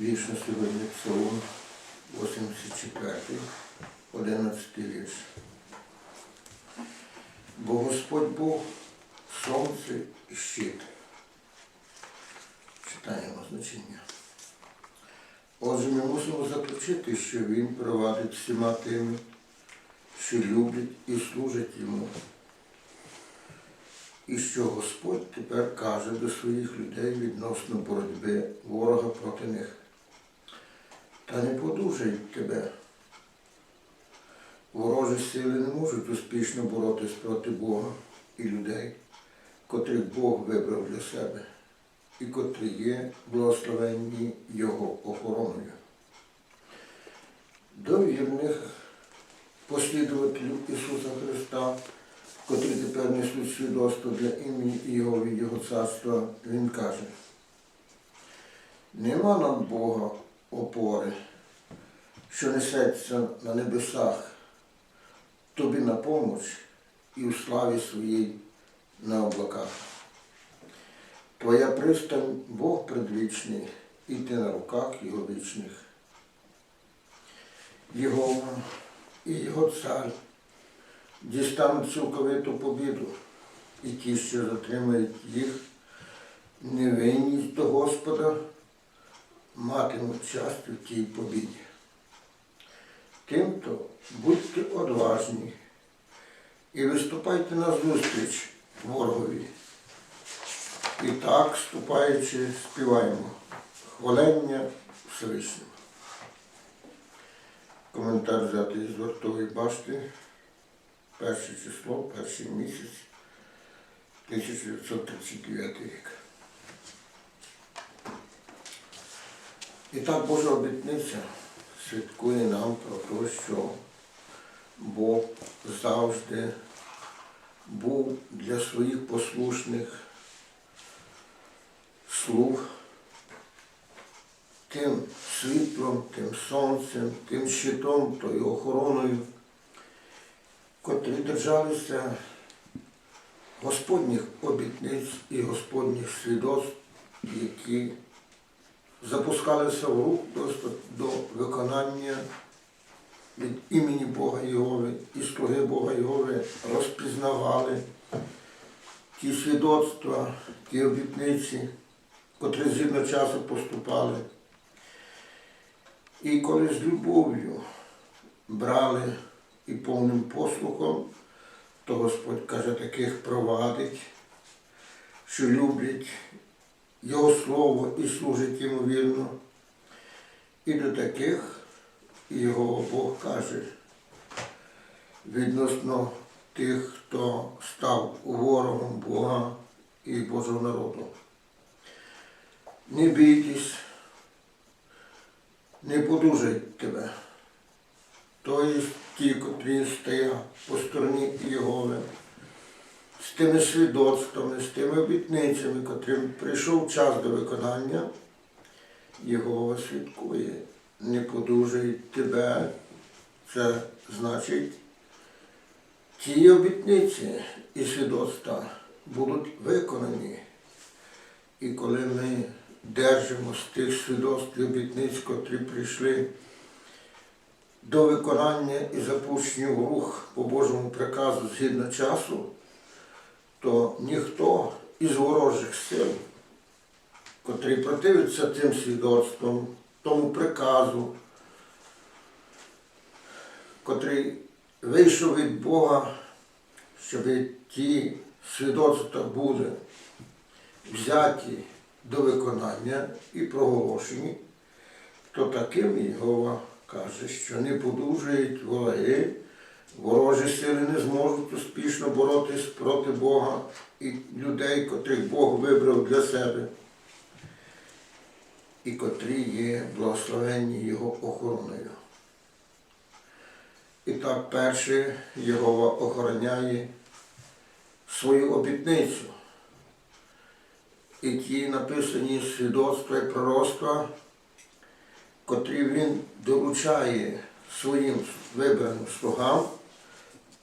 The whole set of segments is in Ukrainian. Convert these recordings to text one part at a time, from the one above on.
Вірш сьогодні Псалом 84, 11 вірш. Бо Господь Бог сонце і щит. Читаємо значення. Отже, ми мусимо заключити, що Він провадить всіма тими, що люблять і служать йому. І що Господь тепер каже до своїх людей відносно боротьби ворога проти них. Та не подужають тебе. Ворожі сили не можуть успішно боротись проти Бога і людей, котрих Бог вибрав для себе і котрі є благословенні Його охороною. До вірних послідователів Ісуса Христа, котрі тепер несуть свідоцтво для імені Його від Його царства, Він каже, нема нам Бога опори, що несеться на небесах, тобі на помоч і у славі своїй на облаках. Твоя пристань Бог предвічний, і ти на руках Його вічних. Його і Його цар дістануть цілковиту побіду, і ті, що затримають їх, невинність до Господа, матимуть часть у тій побіді. Тимто будьте одважні і виступайте на зустріч ворогові. І так, ступаючи, співаємо хвалення Всевишнього. Коментар взятий з вартової башти, перше число, перший місяць, 1939 рік. І так Божа обітниця свідкує нам про те, що Бог завжди був для своїх послушних слуг тим світлом, тим сонцем, тим щитом, тою охороною, котрі держалися Господніх обітниць і Господніх свідоцтв, які запускалися в рух просто до виконання від імені Бога Єгови і слуги Бога Єгови розпізнавали ті свідоцтва, ті обітниці, котрі згідно часу поступали. І коли з любов'ю брали і повним послухом, то Господь каже, таких провадить, що люблять Його Слово і служать йому вірно. І до таких його Бог каже відносно тих, хто став ворогом Бога і Божого народу. Не бійтесь, не подужать тебе. Тобто ті, котрі стоять по стороні Єгови, з тими свідоцтвами, з тими обітницями, котрим прийшов час до виконання, Єгова свідкує, не подужають тебе. Це значить, ті обітниці і свідоцтва будуть виконані. І коли ми держимо з тих свідоцтв і обітниць, котрі прийшли до виконання і запущення в рух по Божому приказу згідно часу, то ніхто із ворожих сил, котрі противиться тим свідоцтвам, тому приказу, котрий вийшов від Бога, щоб ті свідоцтва були взяті до виконання і проголошені, то таким Єгова каже, що не подужають вороги, ворожі сили не зможуть успішно боротись проти Бога і людей, котрих Бог вибрав для себе, і котрі є благословенні Його охороною. І так перше Єгова охороняє свою обітницю. І ті написані свідоцтва і пророцтва, котрі він доручає своїм вибраним слугам,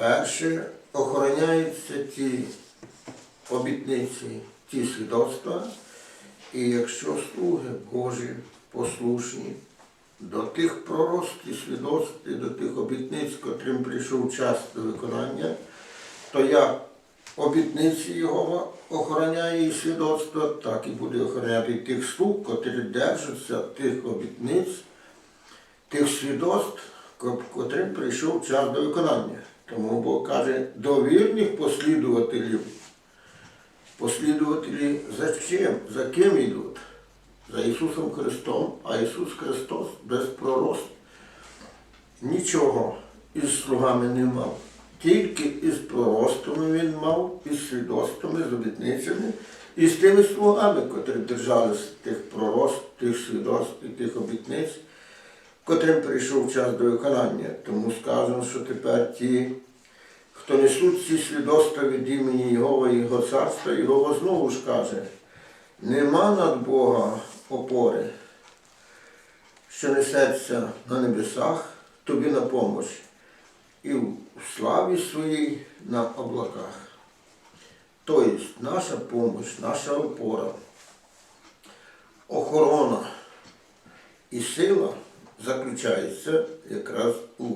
перше охороняються ті обітниці, ті свідоцтва, і якщо слуги Божі послушні до тих пророцтв свідоцтв, і до тих обітниць, котрим прийшов час до виконання, то як обітниці Його охороняє і свідоцтво, так і буде охороняти тих слуг, котрі держаться тих обітниць, тих свідоцтв, ко- котрим прийшов час до виконання. Тому Бог каже, до вірних послідувателів. Послідувателі за чим? За ким йдуть? За Ісусом Христом, а Ісус Христос без пророст нічого із слугами не мав. Тільки із проростами він мав, із свідоцтвами, з обітницями, і з тими слугами, котрі держались тих пророст, тих свідоцтв і тих обітниць, котрим прийшов час до виконання. Тому сказано, що тепер ті, хто несуть ці свідоцтва від імені Його і Його царства, Його знову ж каже, нема над Бога опори, що несеться на небесах, тобі на помощ, і в славі своїй на облаках. Тобто наша помощь, наша опора, охорона і сила заключається якраз у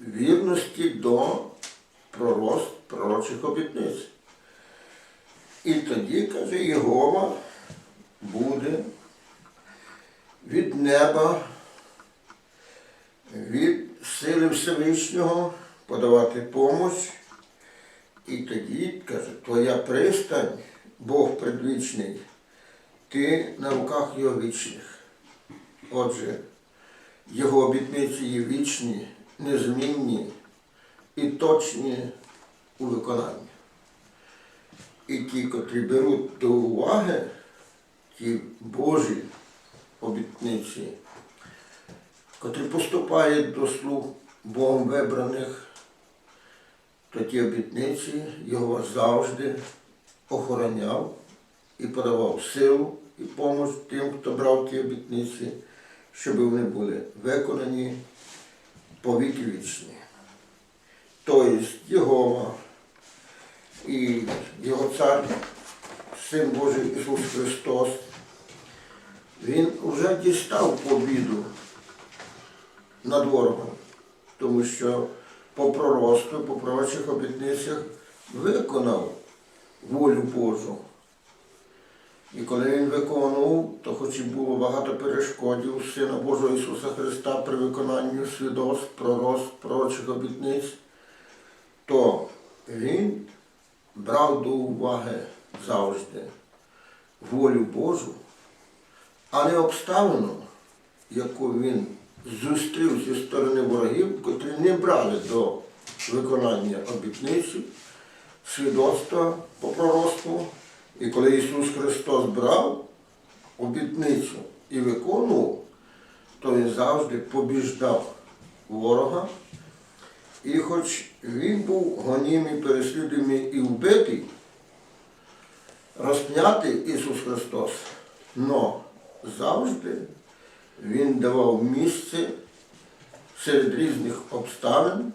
вірності до пророст пророчих обітниць. І тоді, каже Єгова, буде від неба, від сили Всевишнього подавати помощь. І тоді, каже, твоя пристань, Бог предвічний, ти на руках його вічних. Отже, його обітниці є вічні, незмінні і точні у виконанні. І ті, котрі беруть до уваги ті Божі обітниці, котрі поступають до слуг Богом вибраних, то ті обітниці його завжди охороняв і подавав силу і допомогу тим, хто брав ті обітниці, щоб вони були виконані по вічні. Тобто Єгова і його цар, Син Божий Ісус Христос, Він вже дістав побіду над ворогом, тому що по пророцтву, по пророчих обітницях виконав волю Божу. І коли він виконував, то хоч і було багато перешкодів Сина Божого Ісуса Христа при виконанні свідоцтв, пророцтв, пророчих обітниць, то він брав до уваги завжди волю Божу, а не обставину, яку він зустрів зі сторони ворогів, котрі не брали до виконання обітниці, свідоцтва по пророцтву. І коли Ісус Христос брав обітницю і виконував, то Він завжди побіждав ворога. І хоч він був гонімий, переслідуємий і вбитий, розп'ятий Ісус Христос, но завжди Він давав місце серед різних обставин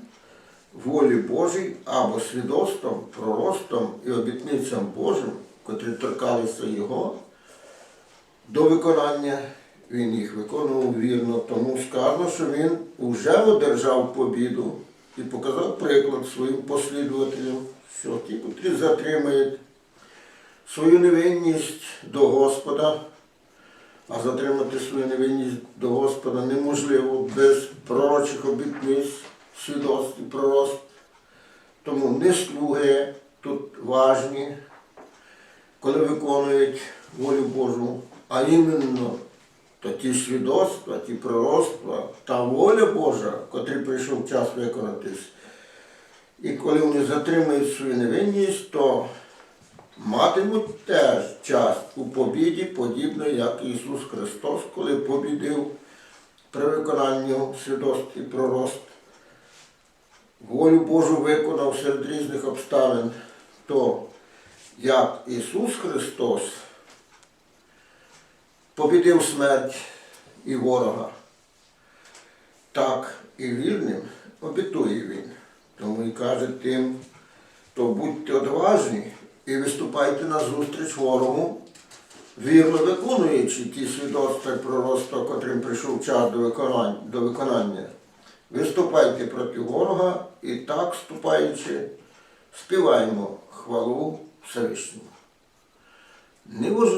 волі Божій або свідоцтвом, проростом і обітницям Божим, котрі торкалися Його, до виконання він їх виконував вірно, тому сказано, що він вже одержав побіду і показав приклад своїм послідователям, що ті, котрі затримають свою невинність до Господа, а затримати свою невинність до Господа неможливо без пророчих обітниць, свідоцтв і пророцтв. Тому не слуги тут важні, коли виконують волю Божу, а іменно то ті свідоцтва, ті пророцтва, та воля Божа, котрі прийшов час виконатись. І коли вони затримують свою невинність, то матимуть теж час у побіді, подібно як Ісус Христос, коли побідив при виконанні свідоцтв і пророцтв. Волю Божу виконав серед різних обставин, то як Ісус Христос побідив смерть і ворога, так і вірним обітує Він. Тому і каже тим, то будьте одважні і виступайте на зустріч ворогу, вірно виконуючи ті свідоцтва пророцтва, котрим прийшов час до виконання, виступайте проти ворога і так вступаючи, співаємо хвалу Всевишньому.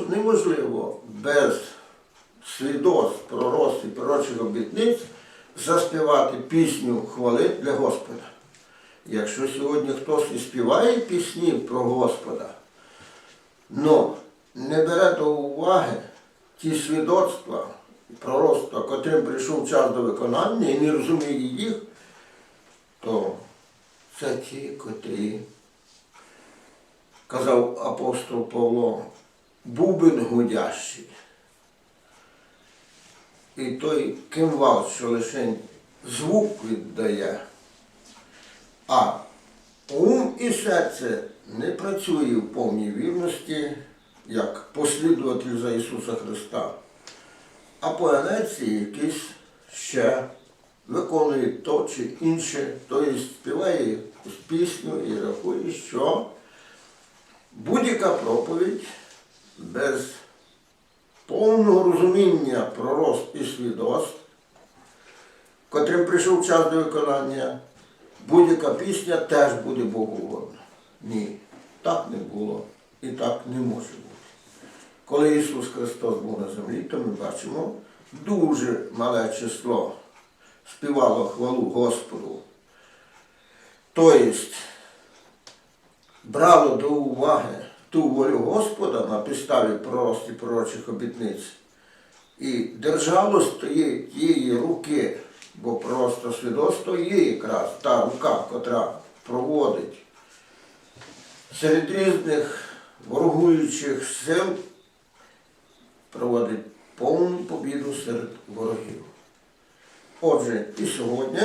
Неможливо без свідоцтв, пророцтв і пророчих обітниць заспівати пісню хвали для Господа. Якщо сьогодні хтось і співає пісні про Господа, но не бере до уваги ті свідоцтва, пророцтва, котрим прийшов час до виконання і не розуміє їх, то це ті, котрі, казав апостол Павло, бубен гудящий. І той кимвал, що лише звук віддає, а ум і серце не працює в повній вірності, як послідуватель за Ісуса Христа, а по інерції якийсь ще виконує то чи інше, тобто співає пісню і рахує, що будь-яка проповідь без повного розуміння пророст і свідоцтв, котрим прийшов час до виконання, будь-яка пісня теж буде Богу угодна. Ні, так не було і так не може бути. Коли Ісус Христос був на землі, то ми бачимо дуже мале число співало хвалу Господу. Тобто брало до уваги ту волю Господа на підставі пророст і пророчих обітниць і держалось тієї, тієї руки, бо просто свідоцтво є якраз та рука, котра проводить серед різних ворогуючих сил, проводить повну побіду серед ворогів. Отже, і сьогодні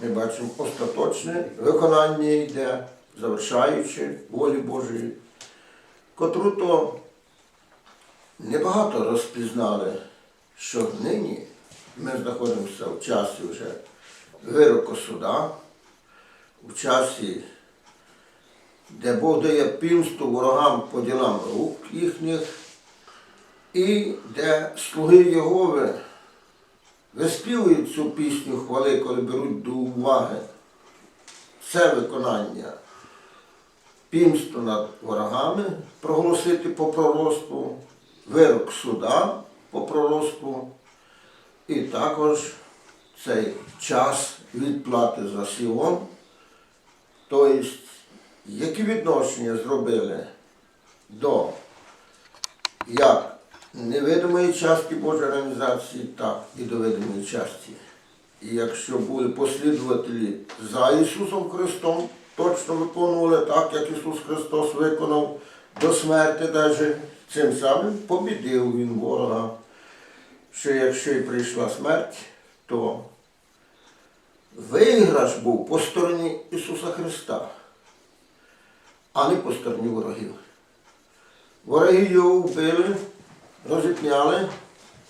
ми бачимо остаточне виконання йде, завершаючи волі Божої, котру то небагато розпізнали, що нині ми знаходимося в часі вже вироку суда, в часі, де Бог дає пімсту ворогам по ділам рук їхніх, і де слуги Єгови виспівують цю пісню хвали, коли беруть до уваги це виконання пімсту над ворогами, проголосити по пророцтву, вирок суда по пророцтву, і також цей час відплати за Сіон, тобто, які відношення зробили до як невидимої частки Божої організації, так і до видимої частини. І якщо були послідователі за Ісусом Христом, точно виконували так, як Ісус Христос виконав до смерти, навіть цим самим побідив Він ворога. Що якщо і прийшла смерть, то виграш був по стороні Ісуса Христа, а не по стороні ворогів. Вороги його вбили, розіпняли,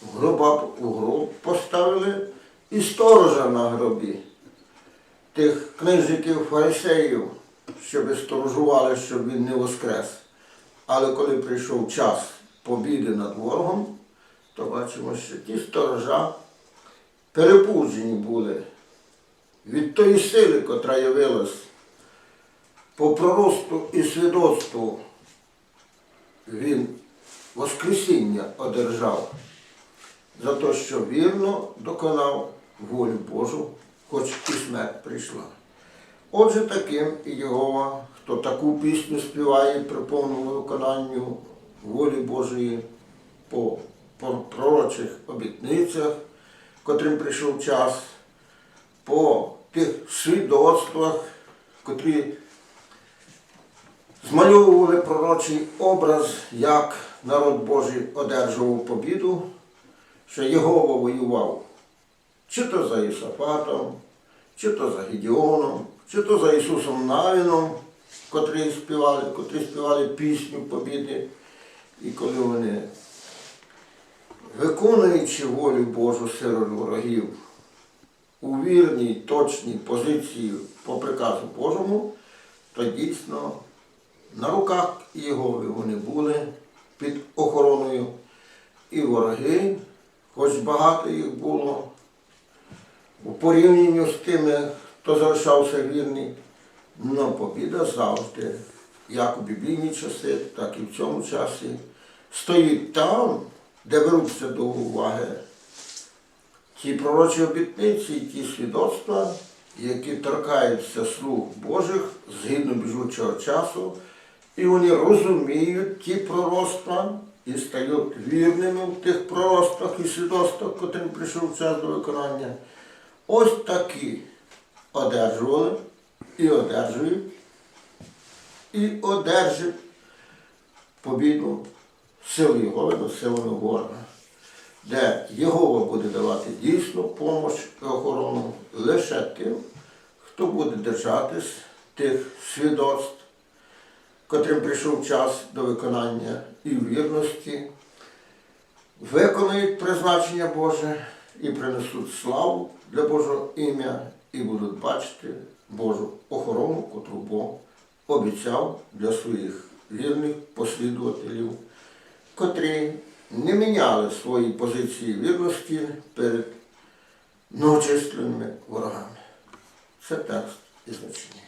в гроба у гроб поставили і сторожа на гробі. Тих книжників фарисеїв, щоб сторожували, щоб він не воскрес. Але коли прийшов час побіди над ворогом, то бачимо, що ті сторожа перепуджені були від тої сили, котра явилась по проросту і свідоцтву він Воскресіння одержав за те, що вірно доконав волю Божу, хоч і смерть прийшла. Отже, таким і Єгова, хто таку пісню співає при повному виконанню волі Божої по пророчих обітницях, котрим прийшов час, по тих свідоцтвах, котрі змальовували пророчий образ, як народ Божий одержував побіду, що Єгова воював чи то за Ісафатом, чи то за Гедіоном, чи то за Ісусом Навіном, котрі співали, котрі співали пісню побіди. І коли вони, виконуючи волю Божу серед ворогів, у вірній, точній позиції по приказу Божому, то дійсно на руках Єгови вони були під охороною. І вороги, хоч багато їх було, у порівнянні з тими, хто залишався вірний, але побіда завжди, як у біблійні часи, так і в цьому часі, стоїть там, де беруться до уваги ті пророчі обітниці, ті свідоцтва, які торкаються слуг Божих згідно біжучого часу, і вони розуміють ті пророцтва і стають вірними в тих пророцтвах і свідоцтвах, котрим прийшов час до виконання. Ось такі одержували і одержують, і одержать побіду сил Єгови силами ворога де Єгова буде давати дійсну допомогу і охорону лише тим, хто буде держатись тих свідоцтв, котрим прийшов час до виконання і вірності, виконають призначення Боже і принесуть славу для Божого ім'я і будуть бачити Божу охорону, котру Бог обіцяв для своїх вірних послідувателів котрі не міняли свої позиції вірності перед многочисленними ворогами. Це текст і значення.